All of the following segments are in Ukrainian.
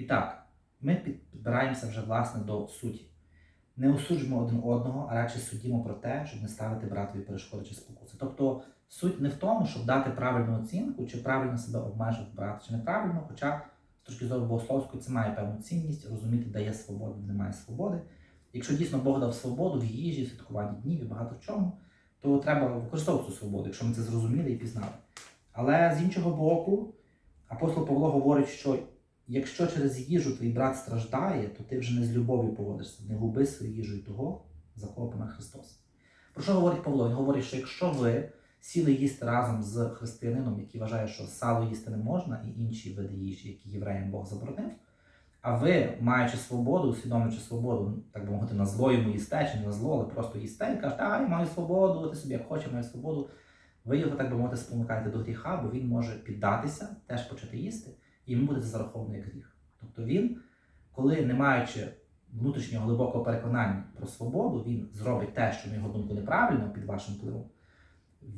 І так, ми підбираємося вже власне до суті. Не осуджуємо один одного, а радше судімо про те, щоб не ставити братові перешкоди чи спокуси. Тобто суть не в тому, щоб дати правильну оцінку, чи правильно себе обмежувати брата, чи неправильно, хоча з точки зору богословської це має певну цінність, розуміти, де є свобода, де немає свободи. Якщо дійсно Бог дав свободу в їжі, в святкуванні днів і багато в чому, то треба використовувати цю свободу, якщо ми це зрозуміли і пізнали. Але з іншого боку, апостол Павло говорить, що якщо через їжу твій брат страждає, то ти вже не з любов'ю поводишся, не губи свою їжею того, за кого помер Христос. Про що говорить Павло? Він говорить, що якщо ви сіли їсти разом з християнином, який вважає, що сало їсти не можна, і інші види їжі, які євреям Бог заборонив, а ви, маючи свободу, усвідомлюючи свободу, так би мовити, на зло йому їсте, чи не на зло, але просто їсте і кажете, а я маю свободу, ти собі як хочеш, маю свободу. Ви його, так би мовити, спонукаєте до гріха, бо він може піддатися, теж почати їсти, і йому буде як гріх. Тобто він, коли не маючи внутрішнього глибокого переконання про свободу, він зробить те, що на його думку неправильно під вашим впливом,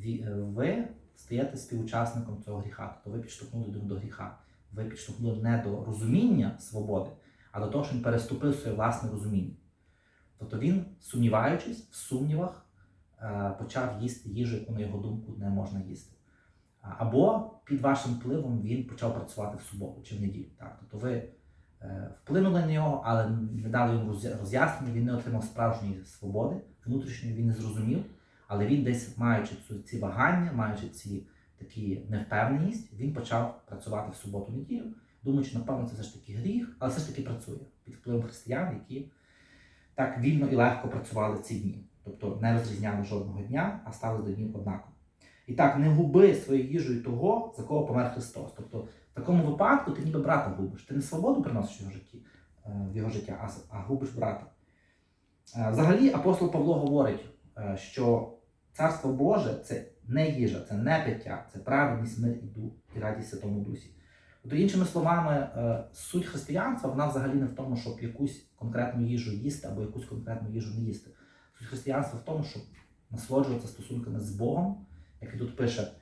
е, ви стаєте співучасником цього гріха. Тобто ви підштовхнули до гріха. Ви підштовхнули не до розуміння свободи, а до того, що він переступив своє власне розуміння. Тобто він, сумніваючись в сумнівах, е, почав їсти їжу, яку, на його думку, не можна їсти. Або під вашим впливом він почав працювати в суботу чи в неділю. Так? Тобто ви е, вплинули на нього, але не дали йому роз'яснення, він не отримав справжньої свободи, внутрішньої він не зрозумів, але він десь, маючи ці вагання, маючи ці такі невпевненість, він почав працювати в суботу-неділю, думаючи, напевно, це все ж таки гріх, але все ж таки працює під впливом християн, які так вільно і легко працювали ці дні. Тобто не розрізняли жодного дня, а ставили до днів однаково. І так, не губи своєю їжею того, за кого помер Христос. Тобто, в такому випадку ти ніби брата губиш. Ти не свободу приносиш в його житті, е, в його життя, а, губиш брата. Е, Взагалі, апостол Павло говорить, е, що Царство Боже це не їжа, це не пиття, це праведність, мир і дух і радість Святому Дусі. Тобто, іншими словами, суть християнства вона взагалі не в тому, щоб якусь конкретну їжу їсти або якусь конкретну їжу не їсти. Суть християнства в тому, щоб насолоджуватися стосунками з Богом, як тут пише,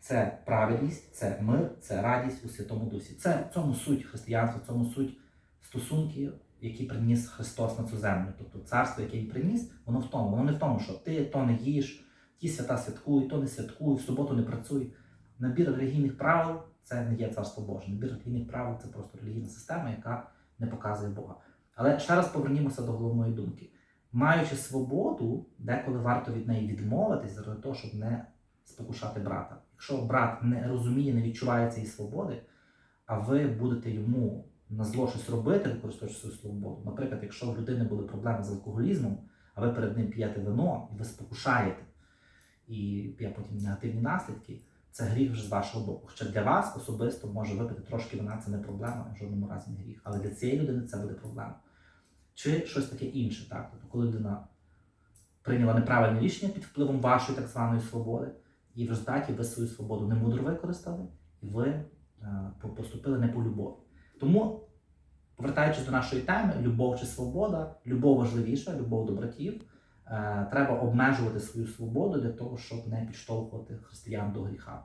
це праведність, це мир, це радість у Святому Дусі. Це в цьому суть християнства, в цьому суть стосунки, які приніс Христос на цю землю. Тобто царство, яке він приніс, воно в тому. Воно не в тому, що ти то не їш, ті свята святкуй, то не святкуй, в суботу не працюй. Набір релігійних правил це не є царство Боже. Набір релігійних правил це просто релігійна система, яка не показує Бога. Але ще раз повернімося до головної думки. Маючи свободу, деколи варто від неї відмовитись заради того, щоб не спокушати брата. Якщо брат не розуміє, не відчуває цієї свободи, а ви будете йому на зло щось робити, використовуючи свою свободу. Наприклад, якщо в людини були проблеми з алкоголізмом, а ви перед ним п'єте вино, і ви спокушаєте, і є потім негативні наслідки, це гріх вже з вашого боку. Хоча для вас особисто може випити трошки вина, це не проблема, в жодному разі не гріх. Але для цієї людини це буде проблема. Чи щось таке інше, так? Тобто, коли людина прийняла неправильне рішення під впливом вашої так званої свободи, і в результаті ви свою свободу не мудро використали, і ви е, поступили не по любові. Тому, повертаючись до нашої теми, любов чи свобода, любов важливіша, любов до братів. Е, Треба обмежувати свою свободу для того, щоб не підштовхувати християн до гріха.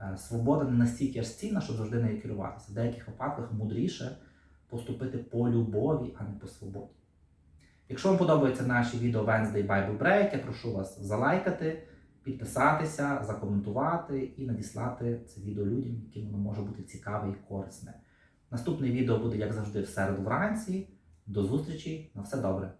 Е, Свобода не настільки аж цінна, щоб завжди нею керуватися. В деяких випадках мудріше поступити по любові, а не по свободі. Якщо вам подобаються наші відео Wednesday Bible Break, я прошу вас залайкати, підписатися, закоментувати і надіслати це відео людям, яким воно може бути цікаве і корисне. Наступне відео буде, як завжди, в середу вранці. До зустрічі, на все добре!